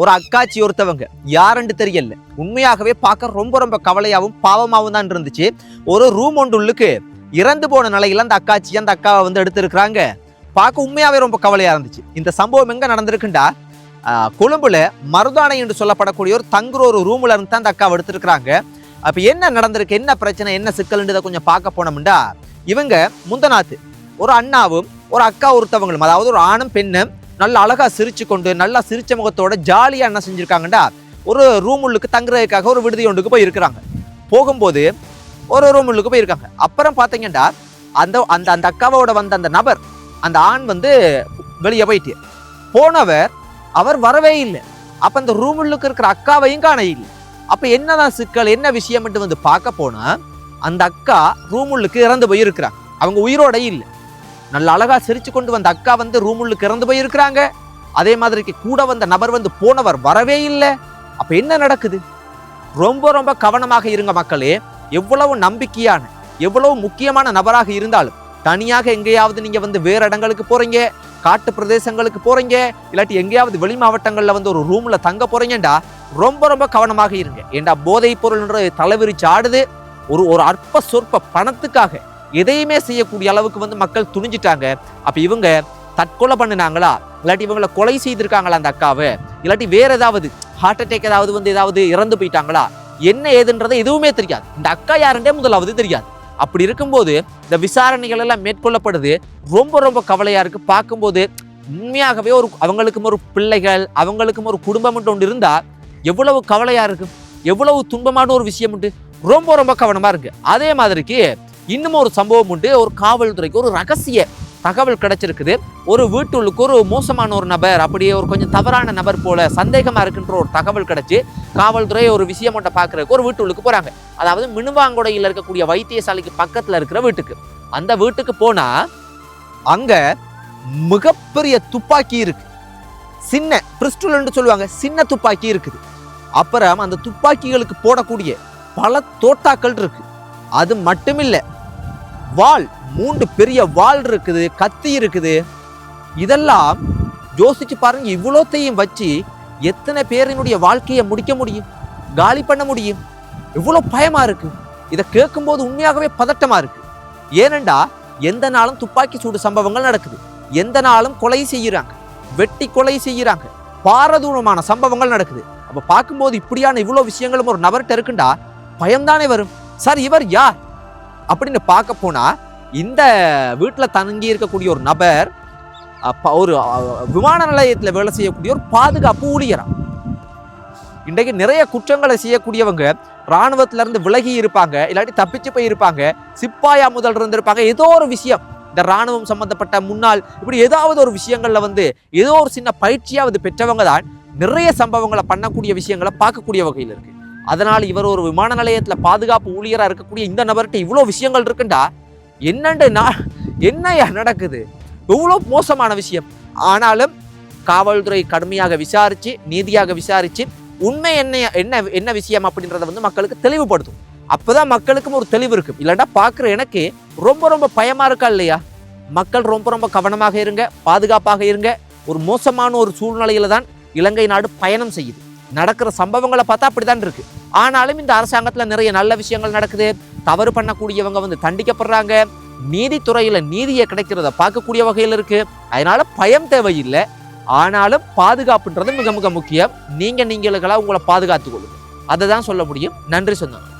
ஒரு அக்காச்சி ஒருத்தவங்க. யாருன்னு தெரியல. உண்மையாகவே பார்க்க ரொம்ப ரொம்ப கவலையாகவும் பாவமாகவும் தான் இருந்துச்சு. ஒரு ரூம் ஒன்று உள்ளுக்கு இறந்து போன நிலையில் அந்த அக்காச்சி அந்த அக்காவை வந்து எடுத்திருக்கிறாங்க. பார்க்க உண்மையாகவே ரொம்ப கவலையாக இருந்துச்சு. இந்த சம்பவம் எங்கே நடந்திருக்குண்டா? கொழும்புல மருதானை என்று சொல்லப்படக்கூடிய ஒரு தங்குற ஒரு ரூமில் இருந்து தான் அந்த அக்காவை எடுத்திருக்கிறாங்க. அப்போ என்ன நடந்திருக்கு? என்ன பிரச்சனை? என்ன சிக்கல்ன்றதை கொஞ்சம் பார்க்க போனோம்டா இவங்க முந்தநாத்து ஒரு அண்ணாவும் ஒரு அக்கா ஒருத்தவங்களும் அதாவது ஒரு ஆணும் பெண்ணும் நல்ல அழகாக சிரிச்சு கொண்டு நல்லா சிரிச்ச முகத்தோட ஜாலியாக என்ன செஞ்சுருக்காங்கடா ஒரு ரூம் உள்ளுக்கு தங்குறதுக்காக ஒரு விடுதி ஒன்றுக்கு போய் இருக்கிறாங்க போகும்போது ஒரு ரூம் உள்ளுக்கு போயிருக்காங்க. அப்புறம் பார்த்தீங்கன்னா அந்த அந்த அந்த அக்காவோட வந்த அந்த நபர் அந்த ஆண் வந்து வெளியே போயிட்டு போனவர் அவர் வரவே இல்லை. அப்போ அந்த ரூம் உள்ளுக்கு இருக்கிற அக்காவையும் காண இல்லை. அப்போ என்னதான் சிக்கல் என்ன விஷயம்ட்டு வந்து பார்க்க போனால் அந்த அக்கா ரூம் உள்ளுக்கு இறந்து போயிருக்கிறாங்க. அவங்க உயிரோட இல்லை. நல்ல அழகாக சிரிச்சு கொண்டு வந்த அக்கா வந்து ரூம் உள்ளுக்கு இறந்து போயிருக்கிறாங்க. அதே மாதிரிக்கு கூட வந்த நபர் வந்து போனவர் வரவே இல்லை. அப்போ என்ன நடக்குது? ரொம்ப ரொம்ப கவனமாக இருங்க மக்களே. எவ்வளவு நம்பிக்கையான எவ்வளவு முக்கியமான நபராக இருந்தாலும் தனியாக எங்கேயாவது நீங்கள் வந்து வேறு இடங்களுக்கு போகிறீங்க காட்டு பிரதேசங்களுக்கு போகிறீங்க இல்லாட்டி எங்கேயாவது வெளி மாவட்டங்களில் வந்து ஒரு ரூமில் தங்க போகிறீங்கண்டா ரொம்ப ரொம்ப கவனமாக இருங்க. ஏண்டா போதைப் பொருள்ன்ற தலைவிரிச்சு ஆடுது. ஒரு ஒரு அற்ப சொற்ப பணத்துக்காக எதையுமே செய்யக்கூடிய அளவுக்கு வந்து மக்கள் துணிஞ்சிட்டாங்க. அப்ப இவங்க தற்கொலை பண்ணினாங்களா? இல்லாட்டி இவங்களை கொலை செய்திருக்காங்களா அந்த அக்காவை? இல்லாட்டி வேற ஏதாவது ஹார்ட் அட்டாக் ஏதாவது வந்து ஏதாவது இறந்து போயிட்டாங்களா? என்ன ஏதுன்றதை எதுவுமே தெரியாது. இந்த அக்கா யாருன்றே முதலாவது தெரியாது. அப்படி இருக்கும்போது இந்த விசாரணைகள் எல்லாம் மேற்கொள்ளப்படுது. ரொம்ப ரொம்ப கவலையா இருக்கு. பார்க்கும்போது உண்மையாகவே ஒரு அவங்களுக்கும் ஒரு பிள்ளைகள் அவங்களுக்கும் ஒரு குடும்பம் ஒன்று இருந்தா எவ்வளவு கவலையா இருக்கும் எவ்வளவு துன்பமான ஒரு விஷயம் உண்டு. ரொம்ப ரொம்ப கவனமா இருக்கு. அதே மாதிரிக்கு இன்னும் ஒரு சம்பவம் உண்டு. ஒரு காவல்துறைக்கு ஒரு ரகசிய தகவல் கிடைச்சிருக்குது. ஒரு வீட்டுள்ளுக்கு ஒரு மோசமான ஒரு நபர் அப்படியே ஒரு கொஞ்சம் தவறான நபர் போல சந்தேகமாக இருக்குன்ற ஒரு தகவல் கிடச்சி காவல்துறை ஒரு விஷயம் ஒன்றை பார்க்குறதுக்கு ஒரு வீட்டுள்ளுக்கு போகிறாங்க அதாவது மினுவாங்குடையில் இருக்கக்கூடிய வைத்தியசாலைக்கு பக்கத்தில் இருக்கிற வீட்டுக்கு. அந்த வீட்டுக்கு போனால் அங்கே மிகப்பெரிய துப்பாக்கி இருக்கு. சின்ன பிரிஸ்டுல்னு சொல்லுவாங்க சின்ன துப்பாக்கி இருக்குது. அப்புறம் அந்த துப்பாக்கிகளுக்கு போடக்கூடிய பல தோட்டாக்கள் இருக்குது அது மட்டுமில்ல வால் மூன்று பெரிய வாள் இருக்குது கத்தி இருக்குது. இதெல்லாம் யோசிச்சு பாருங்க இவ்வளோத்தையும் வச்சு எத்தனை பேரினுடைய வாழ்க்கையை முடிக்க முடியும் காலி பண்ண முடியும்? இவ்வளோ பயமா இருக்கு. இதை கேட்கும்போது உண்மையாகவே பதட்டமா இருக்கு. ஏனெண்டா எந்த நாளும் துப்பாக்கி சூடு சம்பவங்கள் நடக்குது. எந்த நாளும் கொலை செய்யறாங்க வெட்டி கொலை செய்யறாங்க பாரதூரமான சம்பவங்கள் நடக்குது. அப்போ பார்க்கும்போது இப்படியான இவ்வளோ விஷயங்களும் ஒரு நபர்கிட்ட இருக்குண்டா? பயம்தானே வரும். சார் இவர் யார்? அப்படின்னு பார்க்க போனால் இந்த வீட்டில் தங்கி இருக்கக்கூடிய ஒரு நபர் அப்ப ஒரு விமான நிலையத்தில் வேலை செய்யக்கூடிய ஒரு பாதுகாப்பு ஊழியரா? இன்றைக்கு நிறைய குற்றங்களை செய்யக்கூடியவங்க ராணுவத்துல இருந்து விலகி இருப்பாங்க இல்லாட்டி தப்பிச்சு போய் இருப்பாங்க சிப்பாயா முதல் இருந்திருப்பாங்க ஏதோ ஒரு விஷயம். இந்த ராணுவம் சம்பந்தப்பட்ட முன்னாள் இப்படி ஏதாவது ஒரு விஷயங்கள்ல வந்து ஏதோ ஒரு சின்ன பயிற்சியாவது பெற்றவங்க தான் நிறைய சம்பவங்களை பண்ணக்கூடிய விஷயங்களை பார்க்கக்கூடிய வகையில் இருக்கு. அதனால் இவர் ஒரு விமான நிலையத்தில் பாதுகாப்பு ஊழியராக இருக்கக்கூடிய இந்த நபர்கிட்ட இவ்வளோ விஷயங்கள் இருக்குண்டா? என்னண்டு நான் என்னையா நடக்குது? எவ்வளோ மோசமான விஷயம். ஆனாலும் காவல்துறை கடுமையாக விசாரித்து நீதியாக விசாரித்து உண்மை என்ன என்ன என்ன விஷயம் அப்படின்றத வந்து மக்களுக்கு தெளிவுபடுத்தும். அப்பதான் மக்களுக்கும் ஒரு தெளிவு இருக்கும். இல்லைன்னா பார்க்குற எனக்கு ரொம்ப ரொம்ப பயமாக இருக்கா இல்லையா? மக்கள் ரொம்ப ரொம்ப கவனமாக இருங்க பாதுகாப்பாக இருங்க. ஒரு மோசமான ஒரு சூழ்நிலையில் தான் இலங்கை நாடு பயணம் செய்யுது. நடக்கிற சம்பவங்களை பார்த்தா அப்படிதான் இருக்கு. ஆனாலும் இந்த அரசாங்கத்தில் நிறைய நல்ல விஷயங்கள் நடக்குது. தவறு பண்ணக்கூடியவங்க வந்து தண்டிக்கப்படுறாங்க. நீதித்துறையில் நீதியை கிடைக்கிறத பார்க்கக்கூடிய வகையில் இருக்கு. அதனால பயம் தேவையில்லை. ஆனாலும் பாதுகாப்புன்றது மிக மிக முக்கியம். நீங்க நீங்களுக்கெல்லாம் உங்களை பாதுகாத்துக் கொள்ளுங்க. அதை தான் சொல்ல முடியும். நன்றி சொந்தம்